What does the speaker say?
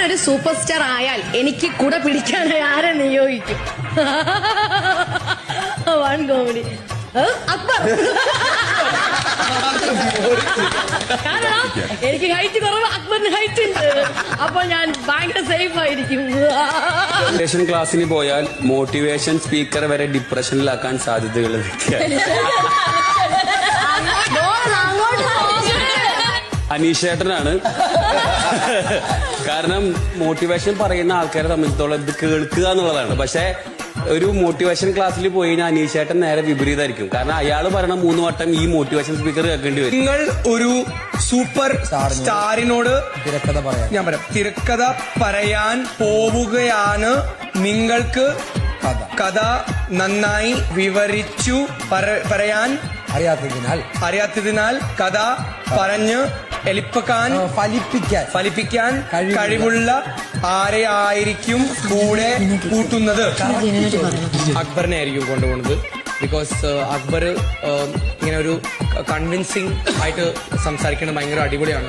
ഞാനൊരു super star ആയാൽ എനിക്ക് കൂടെ പിടിക്കാനായി ആരെ നിയോഗിക്കും? One comedy. അക്ബർ. കാരണം എനിക്ക് ഹൈറ്റ് കുറവ് അക്ബറിന് ഹൈറ്റ് ഉണ്ട്. അപ്പൊ ഞാൻ ഭയങ്കര സേഫ് ആയിരിക്കും. മോട്ടിവേഷൻ ക്ലാസ്സിന് പോയാൽ മോട്ടിവേഷൻ സ്പീക്കർ വരെ ഡിപ്രഷനിലാക്കാൻ സാധ്യതകൾ വ്യക്തിയാണ് അനീഷേട്ടനാണ്. കാരണം മോട്ടിവേഷൻ പറയുന്ന ആൾക്കാരെ സംബന്ധിച്ചോളം ഇത് കേൾക്കുക എന്നുള്ളതാണ്. പക്ഷെ ഒരു മോട്ടിവേഷൻ ക്ലാസ്സിൽ പോയി കഴിഞ്ഞാൽ അനീഷേട്ടൻ നേരെ വിപരീതമായിരിക്കും കാരണം അയാൾ പറയണ മൂന്ന് വട്ടം ഈ മോട്ടിവേഷൻ സ്പീക്കർ കേൾക്കേണ്ടി വരും. നിങ്ങൾ ഒരു സൂപ്പർ സ്റ്റാറിനോട് തിരക്കഥ പറയാം. ഞാൻ പറയാം. തിരക്കഥ പറയാൻ പോവുകയാണ് നിങ്ങൾക്ക് കഥ. കഥ നന്നായി വിവരിച്ചു പറ- പറയാൻ അറിയാത്തതിനാൽ. അറിയാത്തതിനാൽ കഥ. പറഞ്ഞ് എളിപ്പക്കാൻ ആ, ഫലിപ്പിക്കാൻ. ഫലിപ്പിക്കാൻ കഴിവുള്ള- കഴിവുള്ള ആരെ ആയിരിക്കും കൂടെ കൂട്ടുന്നത്? അക്ബറിനെ ആയിരിക്കും കൊണ്ടുപോകുന്നത്. ബിക്കോസ് അക്ബർ ഇങ്ങനെ ഒരു കൺവിൻസിങ് ആയിട്ട് സംസാരിക്കുന്നത് ഭയങ്കര അടിപൊളിയാണ്.